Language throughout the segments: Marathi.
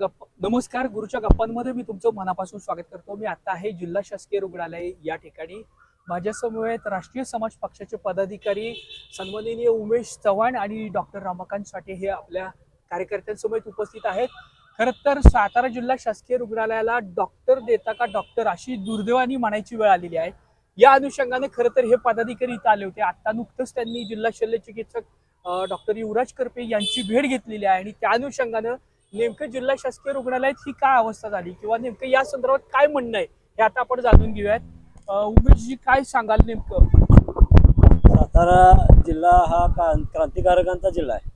गप्प नमस्कार गुरुच्या गप्पांमध्ये मी तुमचं मनापासून स्वागत करतो. मी आता आहे जिल्हा शासकीय रुग्णालय या ठिकाणी. माझ्यासमोर आहेत राष्ट्रीय समाज पक्षाचे पदाधिकारी सन्माननीय उमेश चव्हाण आणि डॉक्टर रमाकांत साठे हे आपल्या कार्यकर्त्यांसमोर उपस्थित आहेत. खरं तर सातारा जिल्हा शासकीय रुग्णालयाला डॉक्टर देता का डॉक्टर अशी दुर्दैवानी म्हणायची वेळ आलेली आहे. या अनुषंगाने खरं तर हे पदाधिकारी इथं आले होते. आता नुकतंच त्यांनी जिल्हा शल्य चिकित्सक डॉक्टर युवराज करपे यांची भेट घेतलेली आहे आणि त्या अनुषंगानं नेमकं जिल्हा शासकीय रुग्णालयात ही काय अवस्था झाली? किंवा नेमकं या संदर्भात काय म्हणणं आहे? हे आता आपण जाणून घेऊयात. उमेशजी काय सांगाल नेमकं? सातारा जिल्हा हा क्रां- क्रांतिकारकांचा जिल्हा आहे.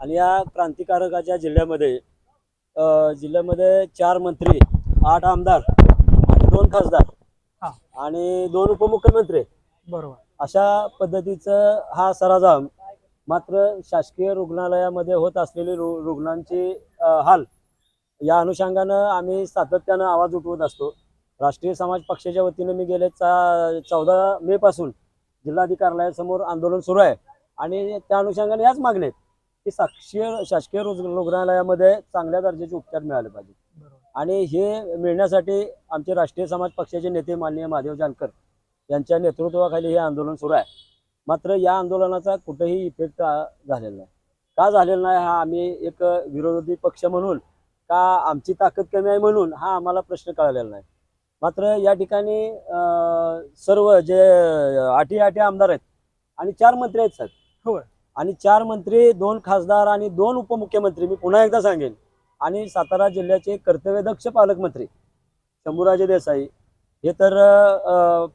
आणि या क्रांतिकारकाच्या जिल्ह्यामध्ये जिल्ह्यामध्ये चार मंत्री आठ आमदार आणि दोन खासदार. आणि दोन उपमुख्यमंत्री. बरोबर. अशा पद्धतीचं हा सराजाम मात्र शासकीय रुग्णालयामध्ये होत असलेली रुग्णांची हाल या अनुषंगानं आम्ही सातत्यानं आवाज उठवत असतो. राष्ट्रीय समाज पक्षाच्या वतीनं मी गेले चा चौदा मे पासून जिल्हाधिकाऱ्यासमोर आंदोलन सुरू आहे. आणि त्या अनुषंगाने याच मागण्या आहेत की शासकीय शासकीय रुग- रुग्णालयामध्ये चांगल्या दर्जाचे उपचार मिळाले पाहिजे आणि हे मिळण्यासाठी आमचे राष्ट्रीय समाज पक्षाचे नेते माननीय महादेव जानकर यांच्या नेतृत्वाखाली हे आंदोलन सुरू आहे. मात्र या आंदोलनाचा कुठेही इफेक्ट झालेला नाही का झालेला नाही हा आम्ही एक विरोधी पक्ष म्हणून का आमची ताकद कमी आहे म्हणून हा आम्हाला प्रश्न कळलेला नाही मात्र या ठिकाणी सर्व जे आठी आठी आमदार आहेत आणि चार मंत्री आहेत साहेब होय. आणि चार मंत्री दोन खासदार आणि दोन उपमुख्यमंत्री मी पुन्हा एकदा सांगेन आणि सातारा जिल्ह्याचे कर्तव्यदक्ष पालकमंत्री शंभूराजे देसाई हे तर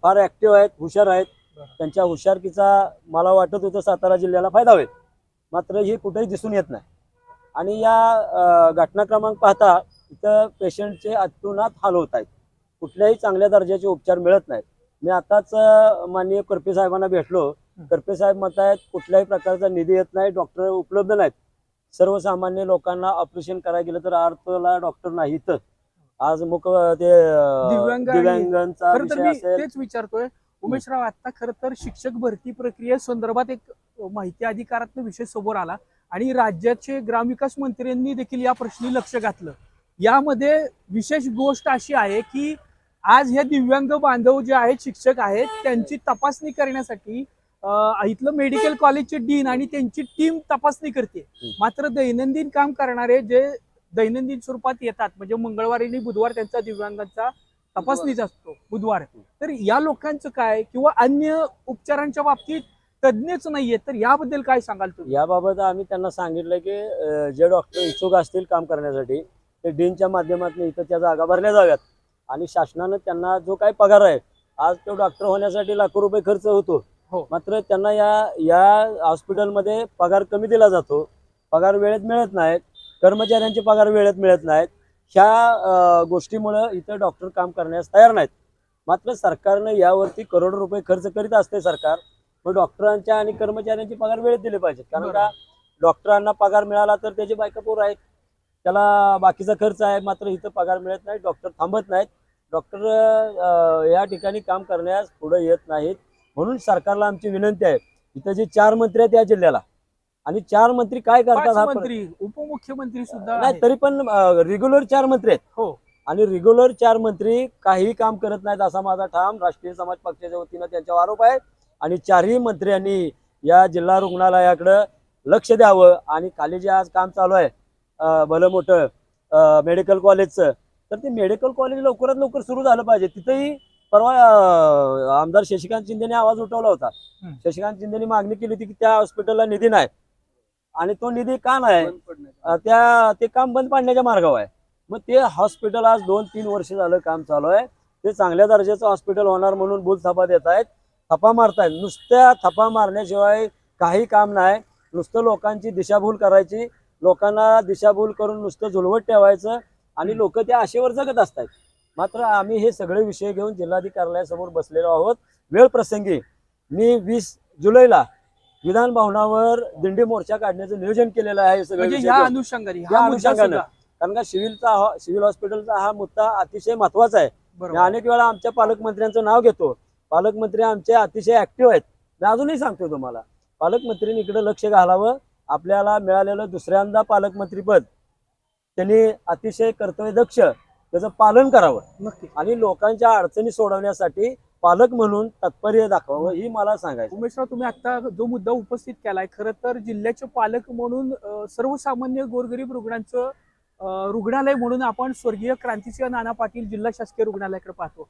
फार ऍक्टिव्ह आहेत हुशार आहेत. त्यांच्या हुशारकीचा मला वाटत होतं सातारा जिल्ह्याला फायदा होईल. मात्र हे कुठेही दिसून येत नाही. आणि या अं, घटनाक्रमांक पाहता इथं पेशंटचे अतोनात हाल होत आहेत. कुठल्याही चांगल्या दर्जाचे उपचार मिळत नाहीत. मी आताच माननीय करपे साहेबांना भेटलो. करपे साहेब म्हणत आहेत कुठल्याही प्रकारचा निधी येत नाही डॉक्टर उपलब्ध नाहीत. सर्वसामान्य लोकांना ऑपरेशन करायला गेलं तर अर्थला डॉक्टर नाहीत. आज मुक ते दिव्यांगांचा विषय असेल. तेच विचारतोय उमेशराव आता खरं तर शिक्षक भरती प्रक्रिये संदर्भात एक माहिती अधिकारातला विषय समोर आला आणि राज्याचे ग्रामविकास मंत्र्यांनी देखील या प्रश्नी लक्ष घातलं यामध्ये विशेष गोष्ट अशी आहे की आज हे दिव्यांग बांधव जे आहेत शिक्षक आहेत त्यांची तपासणी करण्यासाठी इथलं मेडिकल कॉलेजचे डीन आणि त्यांची टीम तपासणी करते. मात्र दैनंदिन काम करणारे जे दैनंदिन स्वरूपात येतात म्हणजे मंगळवारी आणि बुधवार त्यांचा दिव्यांगांचा तपासणीचा असतो बुधवार. तर या लोकांचं काय किंवा अन्य उपचारांच्या बाबतीत तज्ज्ञच नाहीये तर याबद्दल काय सांगाल तुम्ही? याबाबत आम्ही त्यांना सांगितलं की अं, जे डॉक्टर इच्छुक असतील काम करण्यासाठी ते डीनच्या माध्यमातून इथं त्या जागा भरल्या जाव्यात. आणि शासनानं त्यांना जो काही पगार आहे आज तो डॉक्टर होण्यासाठी लाखो रुपये खर्च होतो. हो. मात्र त्यांना या या हॉस्पिटलमध्ये पगार कमी दिला जातो. पगार वेळेत मिळत नाहीत. कर्मचाऱ्यांचे पगार वेळेत मिळत नाहीत. ह्या गोष्टीमुळं इथं डॉक्टर काम करण्यास तयार नाहीत. मात्र सरकारनं यावरती करोडो रुपये खर्च करीत असते सरकार. मग डॉक्टरांच्या आणि कर्मचाऱ्यांचे पगार वेळेत दिले पाहिजेत. कारण. का? डॉक्टरांना पगार मिळाला तर त्याचे बायका पोर आहेत. त्याला बाकीचा खर्च आहे मात्र इथं पगार मिळत नाही डॉक्टर थांबत नाहीत. डॉक्टर या ठिकाणी काम करण्यास पुढे येत नाहीत. म्हणून सरकारला आमची विनंती आहे. इथं जे चार मंत्री आहेत या जिल्ह्याला आणि चार मंत्री काय करतात हा मंत्री उपमुख्यमंत्री सुद्धा नाही आहेत. तरी पण रेग्युलर चार मंत्री आहेत. हो. आणि रेग्युलर चार मंत्री काही काम करत नाहीत असा माझा ठाम राष्ट्रीय समाज पक्षाच्या वतीनं त्यांच्यावर आरोप आहे. आणि चारही मंत्र्यांनी या जिल्हा रुग्णालयाकडं लक्ष द्यावं आणि खाली जे आज काम चालू आहे अं, भलं मोठं मेडिकल कॉलेजचं तर ते मेडिकल कॉलेज लवकरात लवकर सुरू झालं पाहिजे. तिथेही परवा अं, आमदार शशिकांत शिंदेने आवाज उठवला होता. शशिकांत शिंदेने मागणी केली होती की त्या हॉस्पिटलला निधी नाही. आणि तो निधी का नाही? त्या ते काम बंद पाडण्याच्या मार्गावर आहे. मग ते हॉस्पिटल आज दोन तीन वर्ष झालं काम चालू आहे. ते चांगल्या दर्जाचं हॉस्पिटल होणार म्हणून बुल थापा देत आहेत थपा मारतायत. नुसत्या थपा मारण्याशिवाय काही काम नाही. नुसतं लोकांची दिशाभूल करायची. लोकांना दिशाभूल करून नुसतं झुलवत ठेवायचं आणि लोक त्या आशेवर जगत असतात. मात्र आम्ही हे सगळे विषय घेऊन जिल्हाधिकाऱ्यासमोर बसलेलो आहोत. वेळ प्रसंगी मी वीस जुलैला विधान भवनावर दिंडी मोर्चा काढण्याचं नियोजन केलेलं आहे म्हणजे विषय या घेऊन. अनुषंगाने या हा मुद्दा अनुषंगानं. सुद्धा. कारण का सिव्हिलचा हा- सिव्हिल हॉस्पिटलचा हा मुद्दा अतिशय महत्त्वाचा आहे. मी बरोबर अनेक वेळा आमच्या पालकमंत्र्यांचं नाव घेतो. पालकमंत्री आमचे अतिशय ऍक्टिव्ह आहेत. मी अजूनही सांगतो तुम्हाला पालकमंत्र्यांनी इकडे लक्ष घालावं. आपल्याला मिळालेलं दुसऱ्यांदा पालकमंत्रीपद त्यांनी अतिशय कर्तव्यदक्ष त्याचं पालन करावं. नक्की. आणि लोकांच्या अडचणी सोडवण्यासाठी पालक म्हणून तात्पर्य दाखवावं ही मला सांगायचं उमेशराव तुम्ही आता जो मुद्दा उपस्थित केलाय खरं तर जिल्ह्याचे पालक म्हणून सर्वसामान्य गोरगरीब रुग्णांचं रुग्णालय म्हणून आपण स्वर्गीय क्रांतीसिंह नाना पाटील जिल्हा शासकीय रुग्णालयाकडे पाहतो.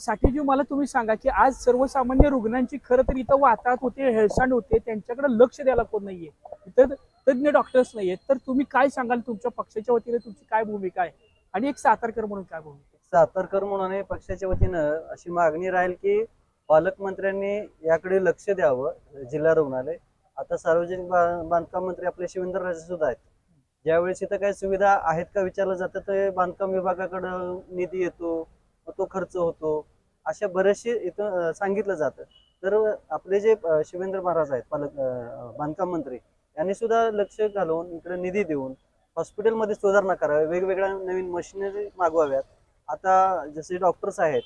साठीजी मला तुम्ही सांगा की आज सर्वसामान्य रुग्णांची खरं तर इथं वाहतात होते हेळसांड होते त्यांच्याकडे लक्ष द्यायला कोण नाहीये? इथं तज्ज्ञ डॉक्टर्स नाहीयेत. तर तुम्ही काय सांगाल तुमच्या पक्षाच्या वतीने तुमची काय भूमिका आहे? आणि एक सातारकर म्हणून काय भूमिका आहे? सातारकर म्हणून पक्षाच्या वतीनं अशी मागणी राहील की पालकमंत्र्यांनी याकडे लक्ष द्यावं जिल्हा रुग्णालय. आता सार्वजनिक बा- बांधकाम मंत्री आपले शिवेंद्र राजे सुद्धा आहेत. ज्यावेळेस इथं काही सुविधा आहेत का विचारलं जातं तर बांधकाम विभागाकडं निधी येतो तो खर्च होतो. अशा बरेचसे इथं सांगितलं जातं. तर आपले जे शिवेंद्र महाराज आहेत पालक बांधकाम मंत्री यांनी सुद्धा लक्ष घालून इकडे निधी देऊन हॉस्पिटलमध्ये सुधारणा कराव्या वेगवेगळ्या नवीन मशिनरी मागवाव्यात. आता जसे डॉक्टर्स आहेत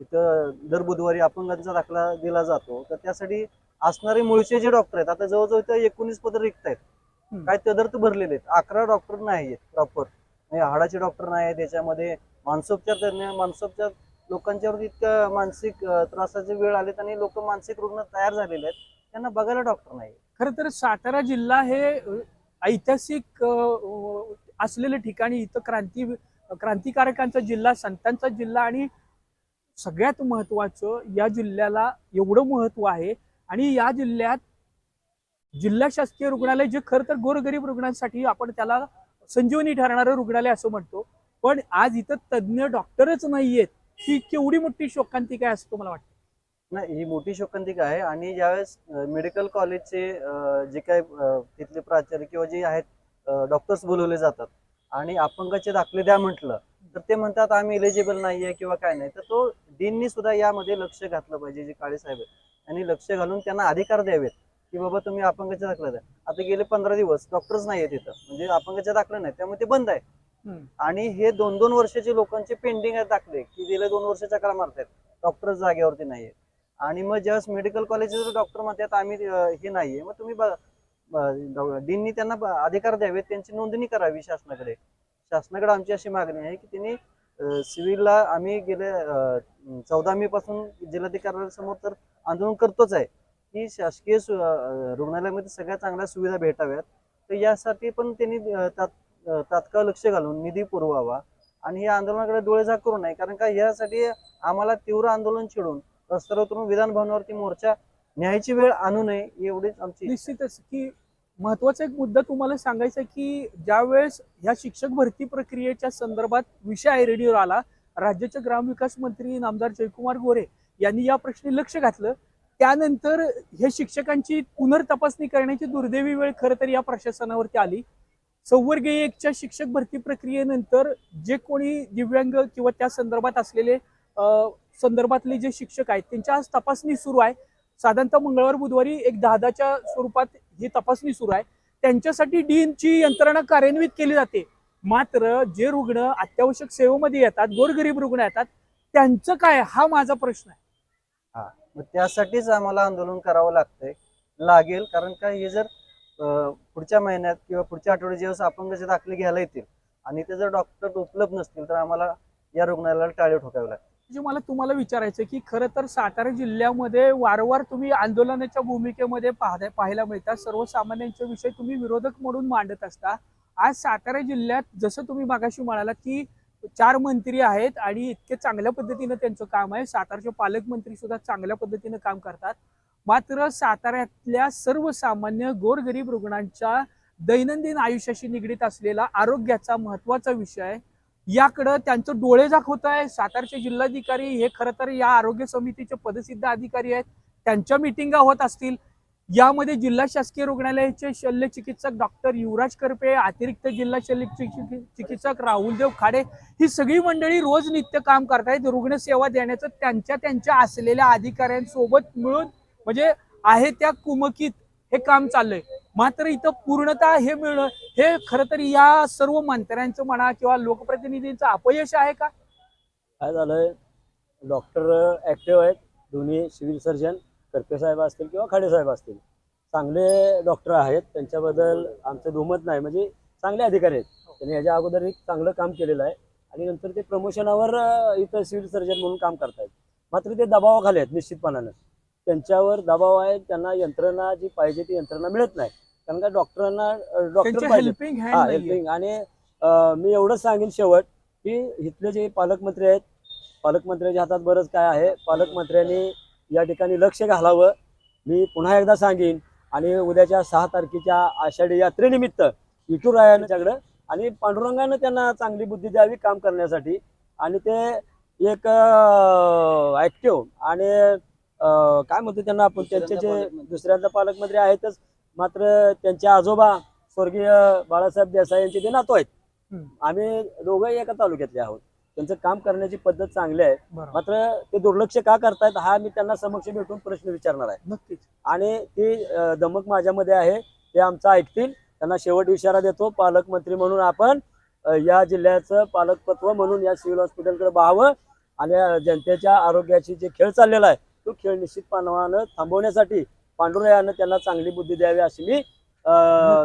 इथं दर बुधवारी अपंगांचा दाखला दिला जातो. तर त्यासाठी असणारे मूळचे जे डॉक्टर आहेत आता जवळजवळ इथं एकोणीस पद रिक्त आहेत. काय तदर्थ भरलेले आहेत. अकरा डॉक्टर नाही आहेत प्रॉपर म्हणजे हाडाचे डॉक्टर नाही आहेत त्याच्यामध्ये मानसोपचार तज्ञ मानसोपचार लोकांच्यावर इतकं मानसिक त्रासाचे वेळ आलेत आणि लोक मानसिक रुग्ण तयार झालेले आहेत. त्यांना बघायला डॉक्टर नाही खरं तर सातारा जिल्हा हे ऐतिहासिक असलेले ठिकाणी इथं क्रांती क्रांतिकारकांचा जिल्हा संतांचा जिल्हा आणि सगळ्यात महत्वाचं या जिल्ह्याला एवढं महत्त्व आहे. आणि या जिल्ह्यात जिल्हा शासकीय रुग्णालय जे खरं तर गोरगरीब रुग्णांसाठी आपण त्याला संजीवनी ठरणारं रुग्णालय असं म्हणतो. पण आज इथं तज्ज्ञ डॉक्टरच नाहीयेत. ही केवढी मोठी शोकांतिका आहे असं तुम्हाला वाटतं? नाही ही मोठी शोकांतिका आहे. आणि ज्यावेळेस मेडिकल कॉलेजचे जे काय तिथले प्राचार्य किंवा जे आहेत डॉक्टर्स बोलवले जातात आणि अपंगाचे दाखले द्या म्हटलं तर ते म्हणतात आम्ही इलिजिबल नाहीये किंवा काय नाही. तर तो डीननी सुद्धा यामध्ये लक्ष घातलं पाहिजे जे काळे साहेब आहेत. त्यांनी लक्ष घालून त्यांना अधिकार द्यावेत की बाबा तुम्ही अपंगाचे दाखला द्या. आता गेले पंधरा दिवस डॉक्टर्स नाही आहेत तिथं म्हणजे अपंगाचे दाखले नाही त्यामुळे ते बंद आहे. आणि हे दोन दोन वर्षाचे लोकांचे पेंडिंग आहेत दाखले की गेल्या दोन वर्षाच्या काळा मारतायत. डॉक्टर जागेवरती नाहीये आणि मग ज्यावेळेस मेडिकल कॉलेजचे डॉक्टर म्हणतात आम्ही हे नाहीये. मग तुम्ही डीननी त्यांना अधिकार द्यावेत त्यांची नोंदणी करावी शासनाकडे. शासनाकडे आमची अशी मागणी आहे की त्यांनी सिव्हिलला आम्ही गेल्या चौदा मे पासून जिल्हाधिकाऱ्यांसमोर तर आंदोलन करतोच आहे. की शासकीय सु- रुग्णालयामध्ये सगळ्या चांगल्या सुविधा भेटाव्यात. तर यासाठी पण त्यांनी तात- तात्काळ लक्ष घालून निधी पुरवावा आणि या आंदोलनाकडे डोळेझाक करू नये. कारण का यासाठी आम्हाला तीव्र आंदोलन चिडून रस्त्यावर उतरून विधान भवनावरती मोर्चा न्यायची वेळ आणू नये एवढीच आमची निश्चितच की महत्त्वाचा एक मुद्दा तुम्हाला सांगायचा की ज्यावेळेस ह्या शिक्षक भरती प्रक्रियेच्या संदर्भात विषय आयरेडीवर आला राज्याचे ग्रामविकास मंत्री नामदार जयकुमार गोरे यांनी या प्रश्नी लक्ष घातलं. त्यानंतर हे शिक्षकांची पुनर्तपासणी करण्याची दुर्दैवी वेळ खरं तर या प्रशासनावरती आली. संवर्गीय एकच्या शिक्षक भरती प्रक्रियेनंतर जे कोणी दिव्यांग किंवा त्या संदर्भात असलेले संदर्भातले जे शिक्षक आहेत त्यांच्या आज तपासणी सुरू आहे. साधारणतः मंगळवार बुधवारी एक दहाच्या स्वरूपात ही तपासणी सुरू आहे. त्यांच्यासाठी डीनची यंत्रणा कार्यान्वित केली जाते. मात्र जे रुग्ण अत्यावश्यक सेवेमध्ये येतात गोरगरीब रुग्ण येतात त्यांचं काय? हा माझा प्रश्न आहे. मग त्यासाठीच आम्हाला आंदोलन करावं लागतंय. लागेल कारण का हे जर पुढच्या महिन्यात किंवा पुढच्या आठवड्यात ज्यावेळेस अपंगाचे दाखले घ्यायला येतील आणि ते जर डॉक्टर उपलब्ध नसतील तर आम्हाला या रुग्णालयाला टाळे ठोकावे लागतील म्हणजे मला तुम्हाला विचारायचं की खरं तर सातारा जिल्ह्यामध्ये वारंवार तुम्ही आंदोलनाच्या भूमिकेमध्ये पाहता पाहायला मिळतात. सर्वसामान्यांच्या विषय तुम्ही विरोधक म्हणून मांडत असता. आज सातारा जिल्ह्यात जसं तुम्ही मागाशी म्हणालात की चार मंत्री आहेत आणि इतके चांगल्या पद्धतीनं त्यांचं काम आहे. सातारचे पालकमंत्री सुद्धा चांगल्या पद्धतीनं काम करतात. मात्र साताऱ्यातल्या सर्वसामान्य गोरगरीब रुग्णांच्या दैनंदिन आयुष्याशी निगडीत असलेला आरोग्याचा महत्त्वाचा विषय आहे. याकडं त्यांचं डोळेझाक होत आहे. सातारचे जिल्हाधिकारी हे खरं तर या आरोग्य समितीचे पदसिद्ध अधिकारी आहेत. त्यांच्या मिटिंगा होत असतील. यामध्ये जिल्हा शासकीय रुग्णालयाचे शल्य चिकित्सक डॉक्टर युवराज करपे अतिरिक्त जिल्हा शल्य चिकित्सक राहुलदेव खाडे ही सगळी मंडळी रोज नित्य काम करतायत. रुग्णसेवा देण्याचं त्यांच्या त्यांच्या असलेल्या अधिकाऱ्यांसोबत मिळून म्हणजे आहे त्या कुमकीत हे काम चाललंय. मात्र इथं पूर्णता हे मिळणं हे खरं तर या सर्व मंत्र्यांचं म्हणा किंवा लोकप्रतिनिधींचं अपयश आहे का? काय झालंय? डॉक्टर ऍक्टिव्ह आहेत. दोन्ही सिव्हिल सर्जन करपे साहेब असतील किंवा खाडे साहेब असतील. चांगले डॉक्टर आहेत. त्यांच्याबद्दल आमचं दुमत नाही. म्हणजे चांगले अधिकारी आहेत. त्यांनी याच्या अगोदर एक चांगलं काम केलेलं आहे. आणि नंतर ते प्रमोशनावर इथं सिव्हिल सर्जन म्हणून काम करतायत. मात्र ते दबावाखाली आहेत निश्चितपणानं. त्यांच्यावर दबाव आहे. त्यांना यंत्रणा जी पाहिजे ती यंत्रणा मिळत नाही. कारण का डॉक्टरांना डॉक्टर हेल्पिंग हा. आणि मी एवढंच सांगेन शेवट की इथले जे पालकमंत्री आहेत पालकमंत्र्यांच्या हातात बरंच काय आहे. पालकमंत्र्यांनी या ठिकाणी लक्ष घालावं. मी पुन्हा एकदा सांगेन. आणि उद्याच्या सहा तारखेच्या आषाढी यात्रेनिमित्त विठुरायांच्याकडं आणि पांडुरंगानं त्यांना चांगली बुद्धी द्यावी काम करण्यासाठी. आणि ते एक ऍक्टिव्ह आणि काय म्हणतो त्यांना आपण त्यांचे जे दुसऱ्यांदा पालकमंत्री आहेतच मात्र त्यांचे आजोबा स्वर्गीय बाळासाहेब देसाई यांचे ते नातू आहेत. आम्ही दोघंही एका तालुक्यातले आहोत. त्यांचं काम करण्याची पद्धत चांगली आहे. मात्र ते दुर्लक्ष का करतायत हा मी त्यांना समक्ष भेटून प्रश्न विचारणार आहे. नक्कीच. आणि ती अं, धमक माझ्यामध्ये आहे. ते आमचं ऐकतील. त्यांना शेवट इशारा देतो. पालकमंत्री म्हणून आपण या जिल्ह्याचं पालकत्व म्हणून या सिव्हिल हॉस्पिटलकडे पाहावं आणि जनतेच्या आरोग्याची जे खेळ चाललेला आहे तो खेळ निश्चितपणानं थांबवण्यासाठी पांडुरयानं त्यांना चांगली बुद्धी द्यावी अशी मी.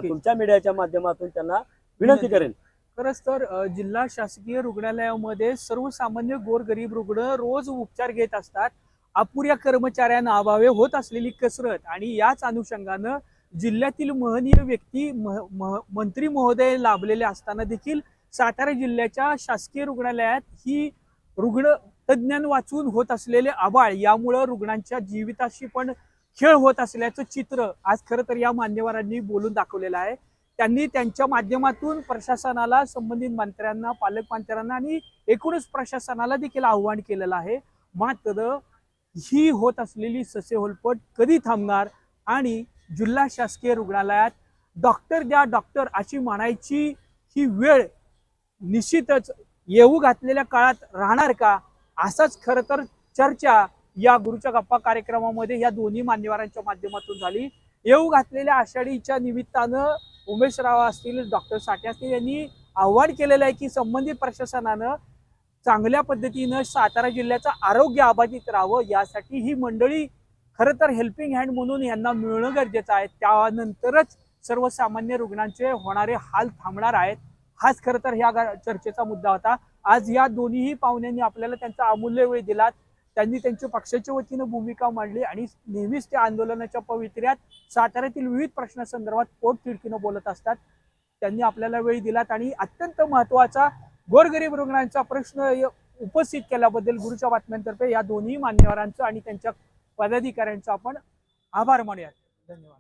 तुमच्या मीडियाच्या माध्यमातून त्यांना विनंती करेन. खरंच तर जिल्हा शासकीय रुग्णालयामध्ये सर्वसामान्य गोरगरीब रुग्ण रोज उपचार घेत असतात. अपुऱ्या कर्मचाऱ्यांना अभावे होत असलेली कसरत आणि याच अनुषंगानं जिल्ह्यातील महनीय व्यक्ती मह- मह- मंत्री महोदय लाभलेले असताना देखील सातारा जिल्ह्याच्या शासकीय रुग्णालयात ही रुग्ण तज्ज्ञान वाचून होत असलेले आबाळ यामुळं रुग्णांच्या जीविताशी पण खेळ होत असल्याचं चित्र आज खरं तर या मान्यवरांनी बोलून दाखवलेलं आहे. त्यांनी त्यांच्या माध्यमातून प्रशासनाला संबंधित मंत्र्यांना पालकमंत्र्यांना आणि एकूणच प्रशासनाला देखील आव्हान केलेलं आहे. मात्र ही होत असलेली ससेहोलपट कधी थांबणार आणि जिल्हा शासकीय रुग्णालयात डॉक्टर द्या डॉक्टर अशी म्हणायची ही वेळ निश्चितच येऊ घातलेल्या काळात राहणार का? असाच खरं तर चर्चा या गुरुच्या गप्पा कार्यक्रमामध्ये या दोन्ही मान्यवरांच्या माध्यमातून झाली. येऊ घातलेल्या आषाढीच्या निमित्तानं उमेश राव असतील डॉक्टर साठे असतील यांनी आव्हान केलेलं आहे की संबंधित प्रशासनानं चांगल्या पद्धतीनं सातारा जिल्ह्याचं आरोग्य अबाधित राहावं. यासाठी ही मंडळी खरं तर हेल्पिंग हँड म्हणून यांना मिळणं गरजेचं आहे. त्यानंतरच सर्वसामान्य रुग्णांचे होणारे हाल थांबणार आहेत. हाच खरं तर ह्या चर्चेचा मुद्दा होता. आज या दोन्हीही पाहुण्यांनी आपल्याला त्यांचा अमूल्य वेळ दिला त्यांनी त्यांच्या पक्षाच्या वतीनं भूमिका मांडली आणि नेहमीच त्या आंदोलनाच्या पवित्र्यात साताऱ्यातील विविध प्रश्नासंदर्भात पोटतिडकीनं बोलत असतात. त्यांनी आपल्याला वेळ दिलात आणि अत्यंत महत्त्वाचा गोरगरीब रुग्णांचा प्रश्न उपस्थित केल्याबद्दल गुरुच्या बातम्यांतर्फे या दोन्ही मान्यवरांचं आणि त्यांच्या पदाधिकाऱ्यांचं आपण आभार मानूयात. धन्यवाद.